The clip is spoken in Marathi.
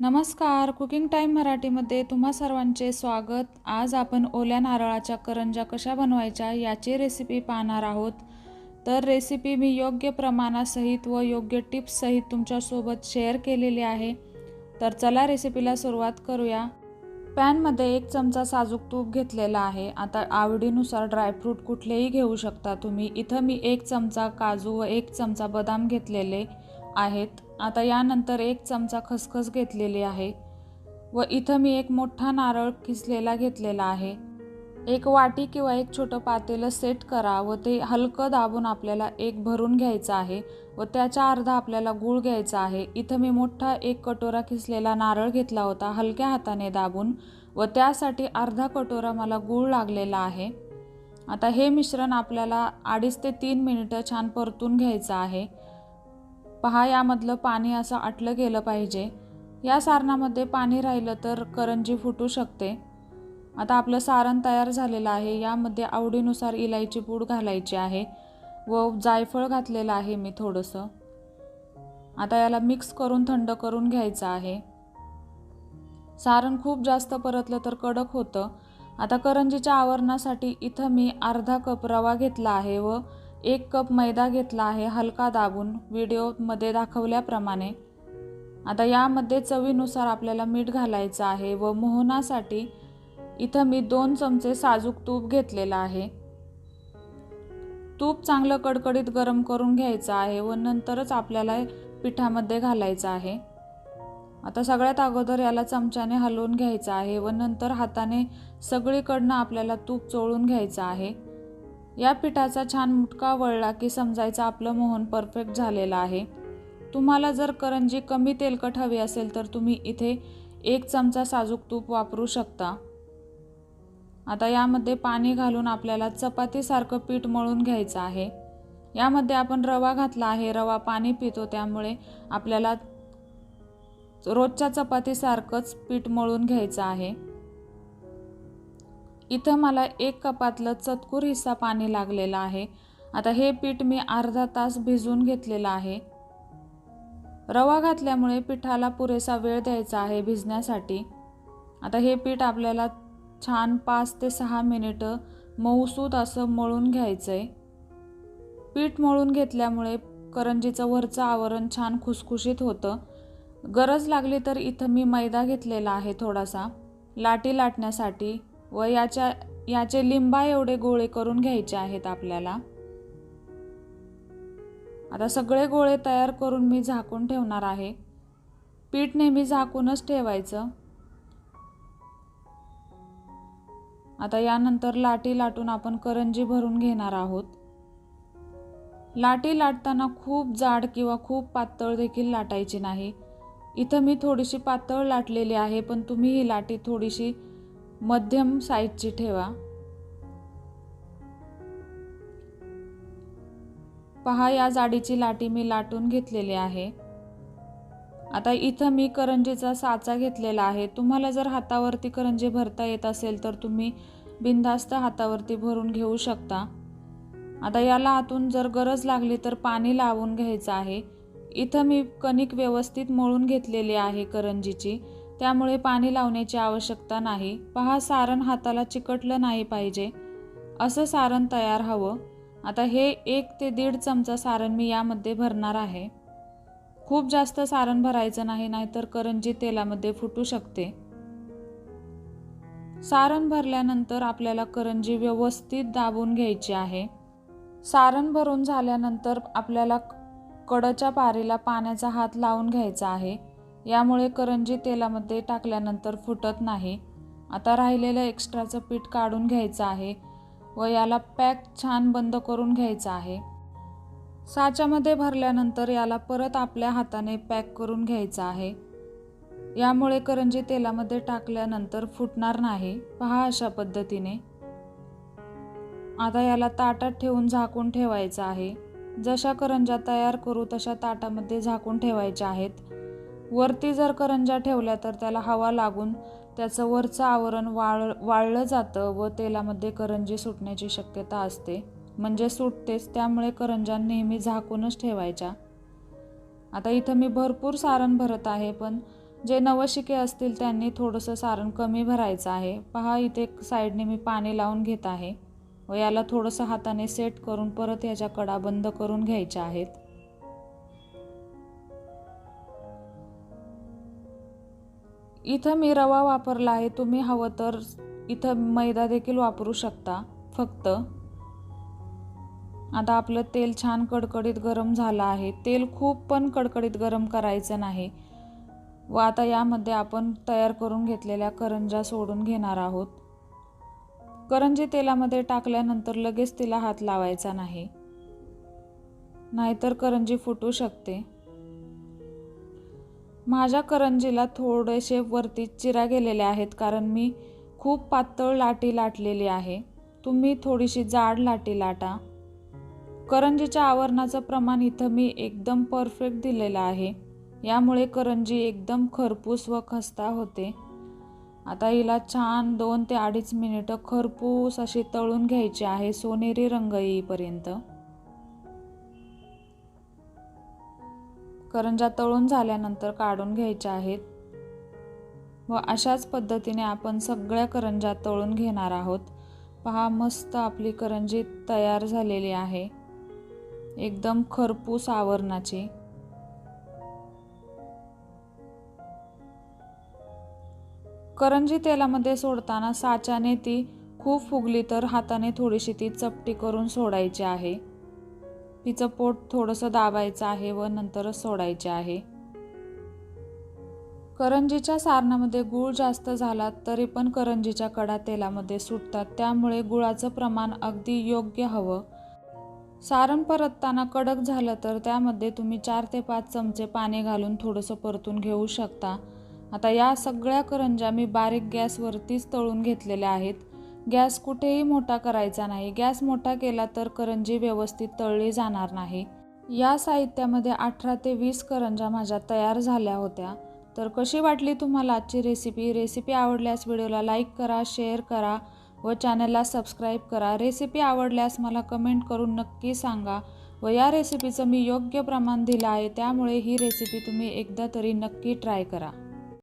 नमस्कार कुकिंग टाईम मराठीमध्ये तुम्हा सर्वांचे स्वागत. आज आपण ओल्या नारळाच्या करंजा कशा बनवायच्या याची रेसिपी पाहणार आहोत. तर रेसिपी मी योग्य प्रमाणासहित व योग्य टिप्ससहित तुमच्यासोबत शेअर केलेली आहे. तर चला रेसिपीला सुरुवात करूया. पॅनमध्ये एक चमचा साजूक तूप घेतलेला आहे. आता आवडीनुसार ड्रायफ्रूट कुठलेही घेऊ शकता तुम्ही. इथं मी एक चमचा काजू व एक चमचा बदाम घेतलेले आहेत. आता यानंतर एक चमचा खसखस घेतलेली आहे व इथं मी एक मोठा नारळ किसलेला घेतलेला आहे. एक वाटी किंवा एक छोटं पातेलं सेट करा व ते हलकं दाबून आपल्याला एक भरून घ्यायचं आहे व त्याच्या अर्धा आपल्याला गूळ घ्यायचा आहे. इथं मी मोठा एक कटोरा किसलेला नारळ घेतला होता हलक्या हाताने दाबून व त्यासाठी अर्धा कटोरा मला गूळ लागलेला आहे. आता हे मिश्रण आपल्याला अडीच ते तीन मिनिटं छान परतून घ्यायचं आहे. पहा यामधलं पाणी असं आटलं गेलं पाहिजे. या सारणामध्ये पाणी राहिलं तर करंजी फुटू शकते. आता आपलं सारण तयार झालेलं आहे. यामध्ये आवडीनुसार इलायची पूड घालायची आहे व जायफळ घातलेलं आहे मी थोडंसं. आता याला मिक्स करून थंड करून घ्यायचं आहे. सारण खूप जास्त परतलं तर कडक होतं. आता करंजीच्या आवरणासाठी इथं मी अर्धा कप रवा घेतला आहे व एक कप मैदा घेतला आहे हलका दाबून. व्हिडिओमध्ये दाखवल्याप्रमाणे. आता यामध्ये चवीनुसार आपल्याला मीठ घालायचं आहे व मोहनासाठी इथं मी दोन चमचे साजूक तूप घेतलेलं आहे. तूप चांगलं कडकडीत गरम करून घ्यायचं आहे व नंतरच आपल्याला पिठामध्ये घालायचं आहे. आता सगळ्यात अगोदर याला चमच्याने हलवून घ्यायचं आहे व नंतर हाताने सगळीकडनं आपल्याला तूप चोळून घ्यायचं आहे. या पिठाचा छान मुटका वळला की समजायचं आपलं मोहन परफेक्ट झालेलं आहे. तुम्हाला जर करंजी कमी तेलकट हवी असेल तर तुम्ही इथे एक चमचा साजूक तूप वापरू शकता. आता यामध्ये पाणी घालून आपल्याला चपातीसारखं पीठ मळून घ्यायचं आहे. यामध्ये आपण रवा घातला आहे. रवा पाणी पितो त्यामुळे आपल्याला रोजच्या चपातीसारखंच पीठ मळून घ्यायचं आहे. इथं मला एक कपातलं चतकूर हिस्सा पाणी लागलेलं आहे. आता हे पीठ मी अर्धा तास भिजवून घेतलेलं आहे. रवा घातल्यामुळे पिठाला पुरेसा वेळ द्यायचा आहे भिजण्यासाठी. आता हे पीठ आपल्याला छान पाच ते सहा मिनिटं मऊसूत असं मळून घ्यायचं आहे पीठ मळून घेतल्यामुळे करंजीचं वरचं आवरण छान खुसखुशीत होतं. गरज लागली तर इथं मी मैदा घेतलेला आहे थोडासा. लाटी लाटण्यासाठी व याच्या याचे लिंबा एवढे गोळे करून घ्यायचे आहेत आपल्याला. आता सगळे गोळे तयार करून मी झाकून ठेवणार आहे. पीठ नेहमी झाकूनच ठेवायचं. आता यानंतर लाटी लाटून आपण करंजी भरून घेणार आहोत. लाटी लाटताना खूप जाड किंवा खूप पातळ देखील लाटायची नाही. इथं मी थोडीशी पातळ लाटलेली आहे पण तुम्ही ही लाटी थोडीशी मध्यम साईजची ठेवा. पहा या जाडीची लाटी मी लाटून घेतलेली आहे. आता इथं मी करंजीचा साचा घेतलेला आहे. तुम्हाला जर हातावरती करंजी भरता येत असेल तर तुम्ही बिनधास्त हातावरती भरून घेऊ शकता. आता याला आतून जर गरज लागली तर पाणी लावून घ्यायचं आहे. इथं मी कणिक व्यवस्थित मळून घेतलेली आहे करंजीची. त्यामुळे पाणी लावण्याची आवश्यकता नाही. पहा सारण हाताला चिकटलं नाही पाहिजे. असं सारण तयार हवं. आता हे एक ते दीड चमचा सारण मी यामध्ये भरणार आहे. खूप जास्त सारण भरायचं नाही नाहीतर करंजी तेलामध्ये फुटू शकते. सारण भरल्यानंतर आपल्याला करंजी व्यवस्थित दाबून घ्यायची आहे. सारण भरून झाल्यानंतर आपल्याला कडच्या पारीला पाण्याचा हात लावून घ्यायचा आहे. यामुळे करंजी तेलामध्ये टाकल्यानंतर फुटत नाही. आता राहिलेलं एक्स्ट्राचं पीठ काढून घ्यायचं आहे व याला पॅक छान बंद करून घ्यायचं आहे. साच्यामध्ये भरल्यानंतर याला परत आपल्या हाताने पॅक करून घ्यायचं आहे. यामुळे करंजी तेलामध्ये टाकल्यानंतर फुटणार नाही. पहा अशा पद्धतीने. आता याला ताटात ठेवून झाकून ठेवायचं आहे. जशा करंजा तयार करू तशा ताटामध्ये झाकून ठेवायच्या आहेत. वरती जर करंजा ठेवल्या तर त्याला हवा लागून त्याचं वरचं आवरण वाळ वाळलं जातं व तेलामध्ये करंजी सुटण्याची शक्यता असते. म्हणजे सुटतेच त्यामुळे करंजा नेहमी झाकूनच ठेवायच्या. आता इथं मी भरपूर सारण भरत आहे पण जे नवशिके असतील त्यांनी थोडंसं सारण कमी भरायचं आहे. पहा इथे साईडने मी पाणी लावून घेत आहे व याला थोडंसं हाताने सेट करून परत याच्या कडा बंद करून घ्यायच्या आहेत. इथं मी रवा वापरला आहे तुम्ही हवं तर इथं मैदा देखील वापरू शकता फक्त. आता आपलं तेल छान कडकडीत गरम झालं आहे. तेल खूप पण कडकडीत गरम करायचं नाही. व आता यामध्ये आपण तयार करून घेतलेल्या करंजा सोडून घेणार आहोत. करंजी तेलामध्ये टाकल्यानंतर लगेच तिला हात लावायचा नाही. नाहीतर करंजी फुटू शकते. माझ्या करंजीला थोडेसे वरती चिरा गेलेले आहेत कारण मी खूप पातळ लाटी लाटलेली आहे. तुम्ही थोडीशी जाड लाटी लाटा. करंजीच्या आवरणाचं प्रमाण इथं मी एकदम परफेक्ट दिलेलं आहे. यामुळे करंजी एकदम खरपूस व खस्ता होते. आता हिला छान दोन ते अडीच मिनिटं खरपूस अशी तळून घ्यायची आहे सोनेरी रंग येईपर्यंत. करंजा तळून झाल्यानंतर काढून घ्यायच्या आहेत. व अशाच पद्धतीने आपण सगळ्या करंजा तळून घेणार आहोत. पहा मस्त आपली करंजी तयार झालेली आहे. एकदम खरपूस आवरणाची. करंजी तेलामध्ये सोडताना साच्याने ती खूप फुगली तर हाताने थोडीशी ती चपटी करून सोडायची आहे. तिचं पोट थोडंसं दाबायचं आहे व नंतरच सोडायचे आहे. करंजीच्या सारणामध्ये गूळ जास्त झाला तरी पण करंजीच्या कडा तेलामध्ये सुटतात. त्यामुळे गुळाचं प्रमाण अगदी योग्य हवं. सारण परतताना कडक झालं तर त्यामध्ये तुम्ही चार ते पाच चमचे पाणी घालून थोडंसं परतून घेऊ शकता. आता या सगळ्या करंजा मी बारीक गॅसवरतीच तळून घेतलेल्या आहेत. गॅस कुठेही मोठा करायचा नाही. गॅस मोठा केला तर करंजी व्यवस्थित तळली जाणार नाही. या साहित्यामध्ये अठरा ते वीस करंजा माझ्या तयार झाल्या होत्या. तर कशी वाटली तुम्हाला आजची रेसिपी रेसिपी आवडल्यास व्हिडिओला लाईक करा शेअर करा व चॅनलला सबस्क्राईब करा. रेसिपी आवडल्यास मला कमेंट करून नक्की सांगा व या रेसिपीचं मी योग्य प्रमाण दिलं आहे त्यामुळे ही रेसिपी तुम्ही एकदा तरी नक्की ट्राय करा.